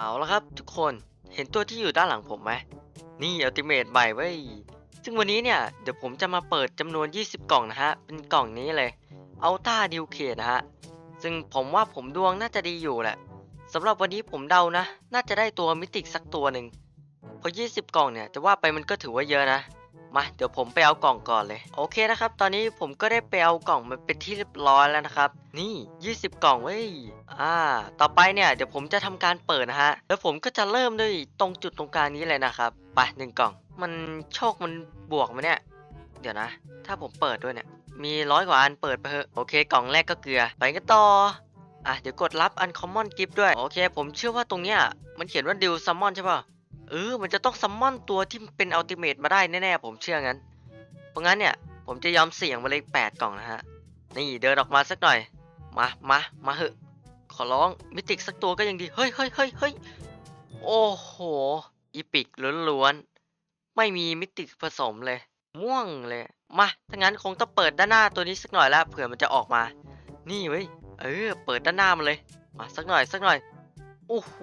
เอาละครับทุกคนเห็นตัวที่อยู่ด้านหลังผมไหมนี่อัลติเมทใหม่เว้ยซึ่งวันนี้เนี่ยเดี๋ยวผมจะมาเปิดจำนวน 20 กล่องนะฮะ เป็นกล่องนี้เลยอัลต้าดิวเคนะฮะ ซึ่งผมว่าผมดวงน่าจะดีอยู่แหละสำหรับวันนี้ผมเดานะ น่าจะได้ตัวมิติกสักตัวหนึ่งเพราะ20 กล่องเนี่ยจะว่าไปมันก็ถือว่าเยอะนะ มาเดี๋ยวผมไปเอากล่องก่อนเลย โอเคนะครับ ตอนนี้ผมก็ได้ไปเอากล่องมาเป็นที่เรียบร้อยแล้วนะครับ นี่ 20 กล่องเว้ยอ่า ต่อไปเนี่ยเดี๋ยวผมจะทำการเปิดนะฮะ แล้วผมก็จะเริ่มด้วยตรงจุดตรงกลางนี้เลยนะครับไปหนึ่งกล่อง มันโชคมันบวกไหมเนี่ย เดี๋ยวนะ ถ้าผมเปิดด้วยเนี่ย มีร้อยกว่าอันเปิดไปเถอะโอเค กล่องแรกก็เกลือ ไปกันต่ออะเดี๋ยวกดรับ Uncommon Gift ด้วย โอเค ผมเชื่อว่าตรงเนี้ยมันเขียนว่า Deal Summon ใช่ป่ะ เออ มันจะต้องซัมมอนตัวที่เป็นอัลติเม e มาได้แน่ๆผมเชื่องั้น เพราะงั้นเนี่ย ผมจะยอมเสี่ยงมาเลยแปดกล่องนะฮะ นี่เดินออกมาสักหน่อย มา มา มาเหอะ ขอร้องมิติกสักตัวก็ยังดี เฮ้ยเฮ้ยเฮ้ยเฮ้ยโอ้โห อีปิกล้วนๆ ไม่มีมิติกผสมเลย ม่วงเลย มา ถ้างั้นคงต้องเปิดด้านหน้าตัวนี้สักหน่อยแล้วเผื่อมันจะออกมา นี่เว้ย เออ เปิดด้านหน้ามันเลย มาสักหน่อยสักหน่อย โอ้โห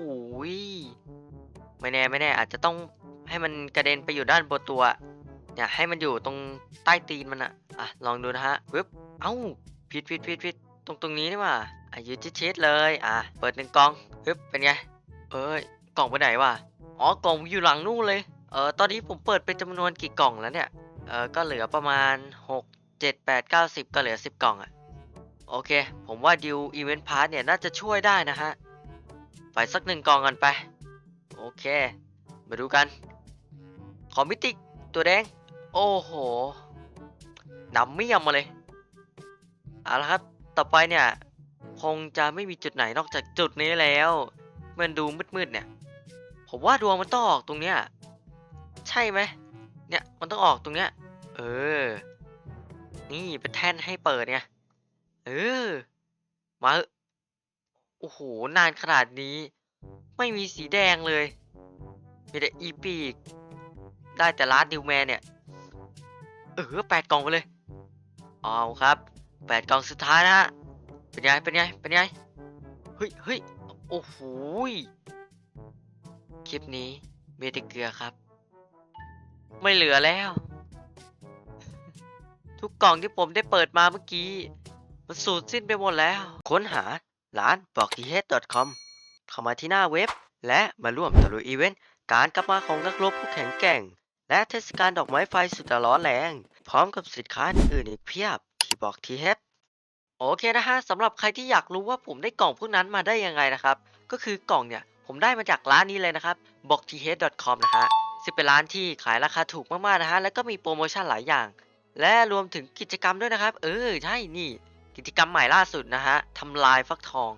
ไม่แน่ไม่แน่อาจจะต้องให้มันกระเด็นไปอยู่ด้านบนตัวเนี่ยให้มันอยู่ตรงใต้ตีนมันอะอะลองดูนะฮะปึ๊บเอ้าผิดผิดผิดผิดตรงตรงนี้นี่ว่าอะยืดชิดๆเลยอะเปิดหนึ่งกล่องปึ๊บเป็นไงเอ้ยกล่องไปไหนวะอ๋อกล่องอยู่หลังนู่นเลยเออตอนนี้ผมเปิดเป็นจำนวนกี่กล่องแล้วเนี่ยเออก็เหลือประมาณ 6 7 8 9 10 ก็เหลือ 10 กล่องอะโอเค ผมว่าดิวอีเวนต์พาร์ทเนี่ยน่าจะช่วยได้นะฮะ ไปสักหนึ่งกล่องกันไป เค มาดูกัน ขอมิติกตัวแดง โอ้โหดำเมี่ยมมาเลยเอาละครับ ต่อไปเนี่ย คงจะไม่มีจุดไหนนอกจากจุดนี้แล้ว มันดูมืดๆเนี่ย ผมว่าดวงมันต้องออกตรงเนี้ย ใช่ไหม เนี่ย มันต้องออกตรงเนี้ย เออ นี่เป็นแท่นให้เปิดเนี่ย เออ มา โอ้โห นานขนาดนี้ ไม่มีสีแดงเลย มีแต่อีปีก ได้แต่ร้านดิวแมนเนี่ย เออแปดกล่องไปเลย เอาครับแปดกล่องสุดท้ายนะฮะ เป็นไง เป็นไง เป็นไง เฮ้ยเฮ้ยโอ้โหคลิปนี้มีแต่เกลือครับ ไม่เหลือแล้ว ทุกกล่องที่ผมได้เปิดมาเมื่อกี้ มันสูญสิ้นไปหมดแล้ว ค้นหาร้านบอกทีเฮด .com เข้ามาที่หน้าเว็บ และมาร่วมตะลุยอีเวนต์การกลับมาของนักรบผู้แข็งแกร่ง และเทศกาลดอกไม้ไฟสุดร้อนแรง พร้อมกับสินค้าอื่นอีกเพียบที่บอกทีเฮดโอเคนะฮะสำหรับใครที่อยากรู้ว่าผมได้กล่องพวกนั้นมาได้ยังไงนะครับ ก็คือกล่องเนี่ยผมได้มาจากร้านนี้เลยนะครับ b o k t h e a d c o m นะฮะซึ่งเป็นร้านที่ขายราคาถูกมากๆนะฮะแล้วก็มีโปรโมชั่นหลายอย่าง และรวมถึงกิจกรรมด้วยนะครับ เออใช่นี่ กิจกรรมใหม่ล่าสุดนะฮะทำลายฟักทอง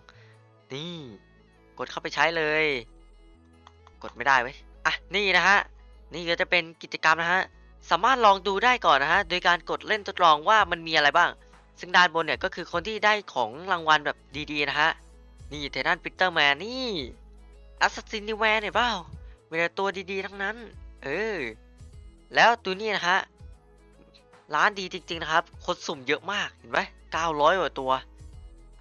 นี่ กดเข้าไปใช้เลย กดไม่ได้เว้ยอะนี่นะฮะนี่ก็จะเป็นกิจกรรมนะฮะสามารถลองดูได้ก่อนนะฮะโดยการกดเล่นทดลองว่ามันมีอะไรบ้าง ซึ่งด้านบนเนี่ยก็คือคนที่ได้ของรางวัลแบบดีๆนะฮะนี่เทนันปิเตอร์แมนนี่อัสซินนิแวนเนี่ยเปล่ามีแต่ตัวดีๆทั้งนั้น เออ แล้วตัวนี้นะฮะร้านดีจริง ๆ นะครับ คนสุ่มเยอะมากเห็นไหม900กว่าตัว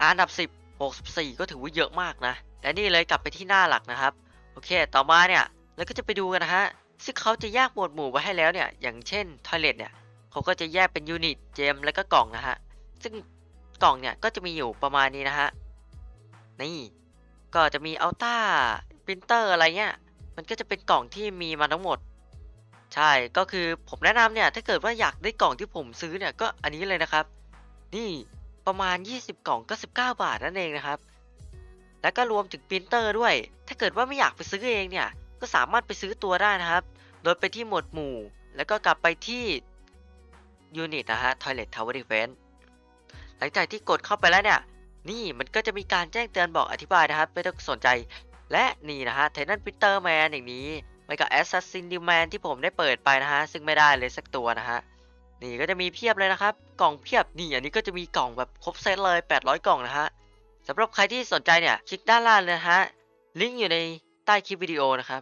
อันดับ 10 64 ก็ถือว่าเยอะมากนะ และนี่เลยกลับไปที่หน้าหลักนะครับ โอเค ต่อมาเนี่ยแล้วก็จะไปดูกันนะฮะ ซึ่งเขาจะแยกหมวดหมู่ไว้ให้แล้วเนี่ย อย่างเช่นทอยเลทเนี่ยเขาก็จะแยกเป็นยูนิต เจม แล้วก็กล่องนะฮะ ซึ่งกล่องเนี่ยก็จะมีอยู่ประมาณนี้นะฮะ นี่ ก็จะมีอัลต้าปรินเตอร์อะไรเงี้ย มันก็จะเป็นกล่องที่มีมาทั้งหมด ใช่ ก็คือผมแนะนำเนี่ย ถ้าเกิดว่าอยากได้กล่องที่ผมซื้อเนี่ย ก็อันนี้เลยนะครับ นี่ประมาณ 20 กล่องก็ 19 บาทนั่นเองนะครับ แล้วก็รวมถึงปรินเตอร์ด้วย ถ้าเกิดว่าไม่อยากไปซื้อเองเนี่ย ก็สามารถไปซื้อตัวได้นะครับ โดยไปที่หมวดหมู่ แล้วก็กลับไปที่ยูนิตนะฮะ Toilet Tower Defense หลังจากที่กดเข้าไปแล้วเนี่ย นี่มันก็จะมีการแจ้งเตือนบอกอธิบายนะครับ ไม่ต้องสนใจ และนี่นะฮะเทนันปิเตอร์แมนอย่างนี้ไม่กับแอสซัสซินดิแมนที่ผมได้เปิดไปนะฮะ ซึ่งไม่ได้เลยสักตัวนะฮะ นี่ก็จะมีเพียบเลยนะครับ กล่องเพียบ นี่อันนี้ก็จะมีกล่องแบบครบเซตเลย 800 กล่องนะฮะ สำหรับใครที่สนใจเนี่ยคลิกด้านล่างเลยฮะลิงก์อยู่ในใต้คลิปวิดีโอนะครับ